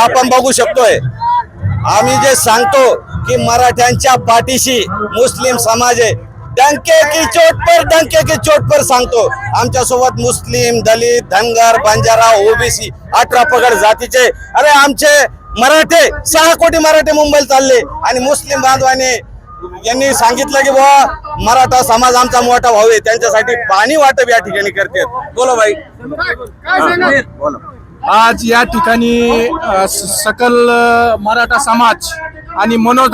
आपण बघू शकतोय. आम्ही जे सांगतो की मराठ्यांच्या पाठीशी मुस्लिम समाज आहे. डंके की चोट पर डंके की चोट पर सांगतो. आमच्यासोबत मुस्लिम दलित धनगर बंजारा ओबीसी अठरा पगड जातीचे. अरे आमचे मराठे सहा कोटी मराठे मुंबईला चालले. आणि मुस्लिम बांधवाने यांनी सांगितलं की बुवा मराठा समाज आमचा मोठा भाऊ आहे. त्यांच्यासाठी पाणी वाटप या ठिकाणी करते बोला भाई. बोला. आज या ठिकाणी स- सकल मराठा समाज आणि मनोज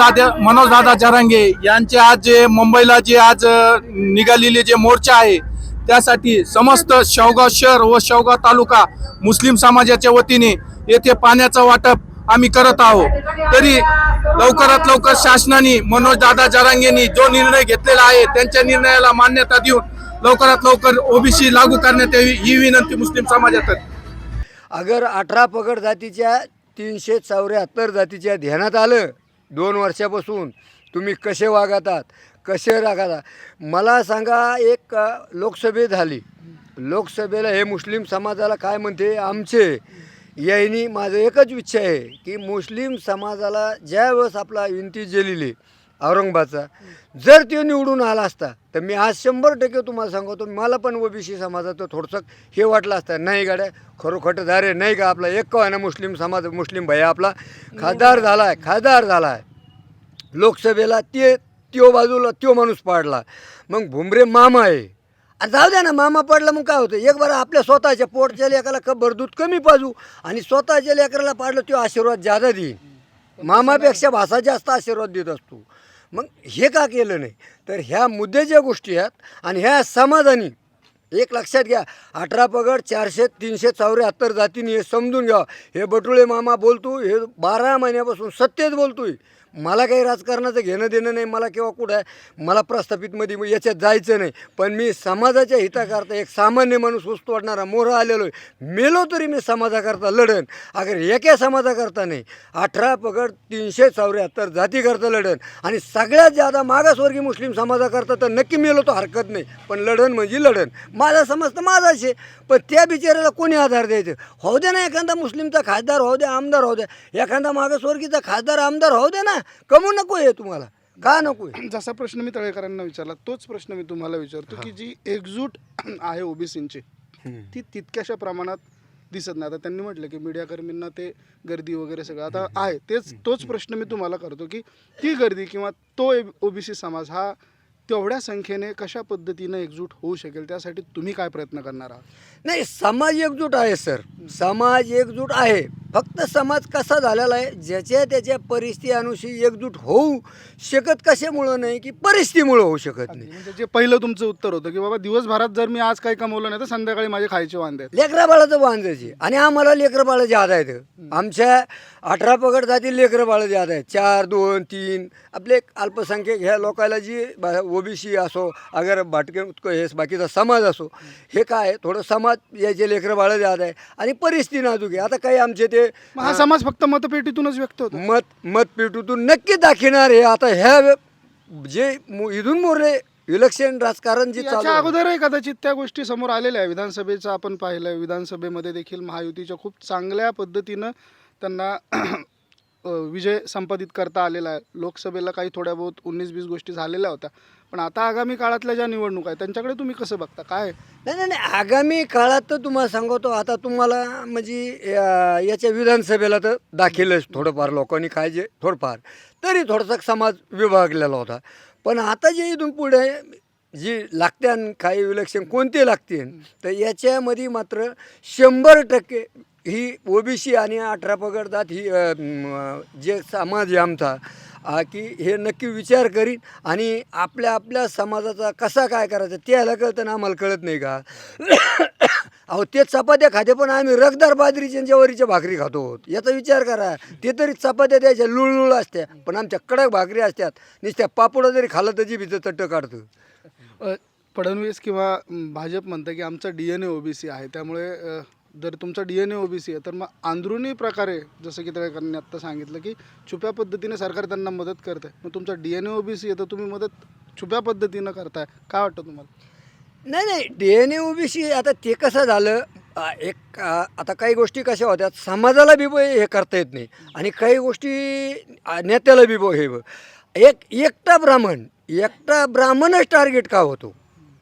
दादा जरांगे यांचे आज जे मुंबईला जे आज निघालेले जे मोर्चा आहे त्यासाठी समस्त शेवगाव शहर व शेवगाव तालुका मुस्लिम समाजाच्या वतीने येथे पाण्याचं वाटप आम्ही करत आहोत. तरी लवकरात लवकर शासनाने मनोजदादा जरांगेंनी जो निर्णय घेतलेला आहे त्यांच्या निर्णयाला मान्यता देऊन लवकरात लवकर ओबीसी लागू करण्यात यावी ही विनंती मुस्लिम समाजात अगर अठरा पगड जातीच्या तीनशे चौऱ्याहत्तर जातीच्या ध्यानात आलं दोन वर्षापासून तुम्ही कसे वागतात कसे राखतात मला सांगा एक लोकसभे झाली. लोकसभेला हे मुस्लिम समाजाला काय म्हणते? आमचे यांनी माझं एकच इच्छा आहे की मुस्लिम समाजाला ज्यावेळेस आपला विनंती जेलेली औरंगाबादचा. जर ते निवडून आला असता तर मी आज शंभर टक्के तुम्हाला सांगतो मला पण ओबीसी समाजाचं थोडंसं हे वाटलं असतं. नाही गाड्या खरोखर दारे नाही का आपला एक आहे ना मुस्लिम समाज मुस्लिम भैया आपला. खासदार झाला आहे खासदार झाला आहे लोकसभेला ते त्यो बाजूला त्यो माणूस पाडला. मग भुमरे मामा आहे. जाऊ द्या ना मामा पडला मग काय होतं? एक बरं आपल्या स्वतःच्या पोटच्या लेकराला खबर दूध कमी पाजू आणि स्वतःच्या लेकराला पाडलं तो आशीर्वाद जादा देईन. मामापेक्षा भाषा जास्त आशीर्वाद देत असतो. मग हे का केलं नाही? तर ह्या मुद्द्याच्या गोष्टी आहेत आणि ह्या समाधानी. एक लक्षात घ्या अठरा पगड चारशे तीनशे चौऱ्याहत्तर जातीने हे समजून घ्या हे बटुळे मामा बोलतो हे बारा महिन्यापासून सत्तेत बोलतोय. मला काही राजकारणाचं घेणं देणं नाही मला किंवा कुठं आहे मला प्रस्थापितमध्ये मग याच्यात जायचं नाही. पण मी समाजाच्या हिताकरता एक सामान्य माणूस वस्तू वाटणारा मोहरा आलेलो आहे. मेलो तरी मी समाजाकरता लढन. अगर एका समाजाकरता नाही अठरा पगड तीनशे चौऱ्याहत्तर जातीकरता लढन. आणि सगळ्यात जादा मागासवर्गीय मुस्लिम समाजाकरता तर नक्की मेलो तो हरकत नाही. पण लढन म्हणजे लढन. माझा समज तर माझाच आहे. पण त्या बिचाऱ्याला कोणी आधार द्यायचं? होऊ दे ना एखादा मुस्लिमचा खासदार होऊ द्या आमदार होऊ द्या एखादा मागासवर्गीचा खासदार आमदार होऊ दे ना. कमू नको आहे तुम्हाला. का नको आहे जसा प्रश्न मी तळेकरांना विचारला तोच प्रश्न मी तुम्हाला विचारतो की जी एकजूट आहे ओबीसींची ती तितक्याशा प्रमाणात दिसत नाही. आता त्यांनी म्हटलं की मीडियाकर्मींना ते गर्दी वगैरे सगळं आता आहे. तेच तोच प्रश्न मी तुम्हाला करतो की ती गर्दी किंवा तो ओबीसी समाज हा तेवढ्या संख्येने कशा पद्धतीनं एकजूट होऊ शकेल? त्यासाठी तुम्ही काय प्रयत्न करणार आहात? नाही समाज एकजूट आहे सर. समाज एकजूट आहे. फक्त समाज कसा झालेला आहे ज्याच्या त्याच्या परिस्थिती अनुसार एकजूट होऊ शकत कशामुळं नाही की परिस्थितीमुळं होऊ शकत नाही. म्हणजे जे पहिलं तुमचं उत्तर होतं की बाबा दिवसभरात जर मी आज काही कमवलं नाही तर संध्याकाळी माझे खायचे वांदे. लेकरा बाळाचं बांधायचे आणि आम्हाला लेकरं बाळं ज्यादा आहेत. आमच्या अठरा पगड जातील लेकरं बाळं ज्यादा आहेत. चार दोन तीन. आपले अल्पसंख्यक ह्या लोकांना जी ओबीसी असो अगर भाटके हे बाकीचा समाज असो हे काय थोडं समाज याचे लेकरं बाळं ज्यादा आहे आणि परिस्थिती नाजूक आहे. आता काही आमचे ते हा समाज फक्त मतपेटीतूनच व्यक्त होतो. मत मतपेटूतून नक्की दाखवणार हे आता ह्या वे- जे मु- इथून मोरे इलेक्शन राजकारण जे चालू याच्या आहे. अगोदरही कदाचित त्या गोष्टी समोर आलेल्या आहे विधानसभेचं आपण पाहिलं विधानसभेमध्ये देखील महायुतीच्या खूप चांगल्या पद्धतीनं त्यांना विजय संपादित करता आलेला आहे. लोकसभेला काही थोड्या बहुत उन्नीस बीस गोष्टी झालेल्या होत्या. पण आता आगामी काळातल्या ज्या निवडणूक आहेत त्यांच्याकडे तुम्ही कसं बघता? काय? नाही नाही नाही. आगामी काळात तर तुम्हाला सांगतो आता तुम्हाला म्हणजे या- याच्या विधानसभेला तर दाखिलच थोडंफार लोकांनी काय जे थोडंफार. तरी थोडासा समाज विभागलेला होता. पण आता जे इथून पुढे जी लागते काही इलेक्शन कोणते लागतील तर याच्यामध्ये मात्र शंभर टक्के ही ओबीसी आणि अठरा पगडतात ही जे समाज आहे आमचा की हे नक्की विचार करीन आणि आपल्या आपल्या समाजाचा कसा काय करायचा ते याला कळतं ना आम्हाला कळत नाही का? अहो ते चपात्या खाते पण आम्ही रगदार बाजरीच्या आणि ज्वारीच्या भाकरी खातो. आहोत याचा विचार करा. ते तरी चपात्या द्यायच्या लुळलुळ असत्या पण आमच्या कडक भाकरी असतात नुसत्या पापडं जरी खाल्लं तर जिभीचं चट्ट काढतं. फडणवीस किंवा भाजप म्हणतं की आमचं डी एन ए ओबीसी आहे. त्यामुळे जर तुमचा डी एन ए ओबीसी आहे तर मग अंदरुनी प्रकारे जसं की त्यांनी आत्ता सांगितलं की छुप्या पद्धतीने सरकार त्यांना मदत करते मग तुमचा डी एन ए ओबीसी आहे तर तुम्ही मदत छुप्या पद्धतीनं करताय. काय वाटतं तुम्हाला? नाही नाही डी एन ए ओबीसी आता ते कसं झालं आ, एक आ, आता काही गोष्टी कशा होत्या समाजाला बी हे करता येत नाही. आणि काही गोष्टी आ, नेत्याला बी हे ब- एक एकटा ब्राह्मण एकटा ब्राह्मणच टार्गेट का होतो?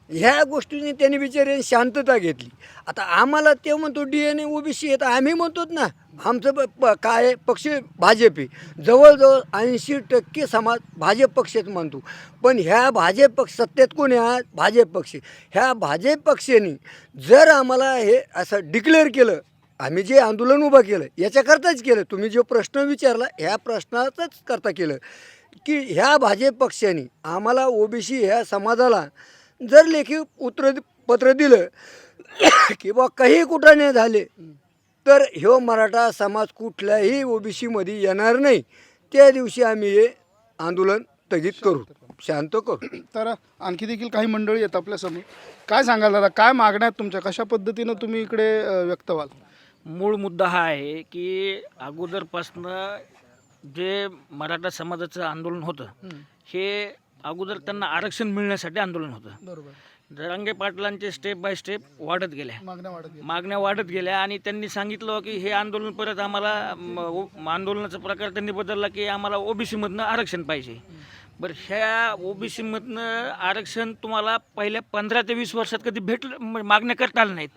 ह्या गोष्टीने त्यांनी बिचारे शांतता घेतली. आता आम्हाला ते म्हणतो डी एन ए ओबीसी तर आम्ही म्हणतोच ना आमचं प- प- काय पक्ष भाजप आहे. जवळजवळ ऐंशी टक्के समाज भाजप पक्षच मानतो पण ह्या भाजप पक्ष सत्तेत कोण आहे? भाजप पक्ष ह्या भाजप पक्षाने जर आम्हाला हे असं डिक्लेअर केलं आम्ही जे आंदोलन उभं केलं याच्याकरताच केलं तुम्ही जो प्रश्न विचारला ह्या प्रश्नाचाच करता केलं. की ह्या भाजप पक्षाने आम्हाला ओबीसी ह्या समाजाला जर लेखी उत्तर पत्र दिलं की बा काही कुठाने झाले तर ह्यो मराठा समाज कुठल्याही ओबीसीमध्ये येणार नाही. त्या दिवशी आम्ही हे आंदोलन स्थगित करू शांत करू. तर आणखी देखील काही मंडळी आहेत आपल्यासमोर काय सांगाल दादा? काय मागण्या आहेत तुमच्या? कशा पद्धतीनं तुम्ही इकडे व्यक्त व्हाल? मूळ मुद्दा हा आहे की अगोदरपासनं जे मराठा समाजाचं आंदोलन होतं हे अगोदर त्यांना आरक्षण मिळण्यासाठी आंदोलन होतं. बरोबर. जरांगे पाटलांचे स्टेप बाय स्टेप वाढत गेल्या. मागण्या वाढत गेल्या. मागण्या वाढत गेल्या आणि त्यांनी सांगितलं की हे आंदोलन परत आम्हाला म, ओ- आंदोलनाचा प्रकार त्यांनी बदलला की आम्हाला ओबीसीमधनं आरक्षण पाहिजे. बरं ह्या ओबीसीमधनं आरक्षण तुम्हाला पहिल्या पंधरा ते वीस वर्षात कधी भेटलं म- मागण्या करता आल्या नाहीत.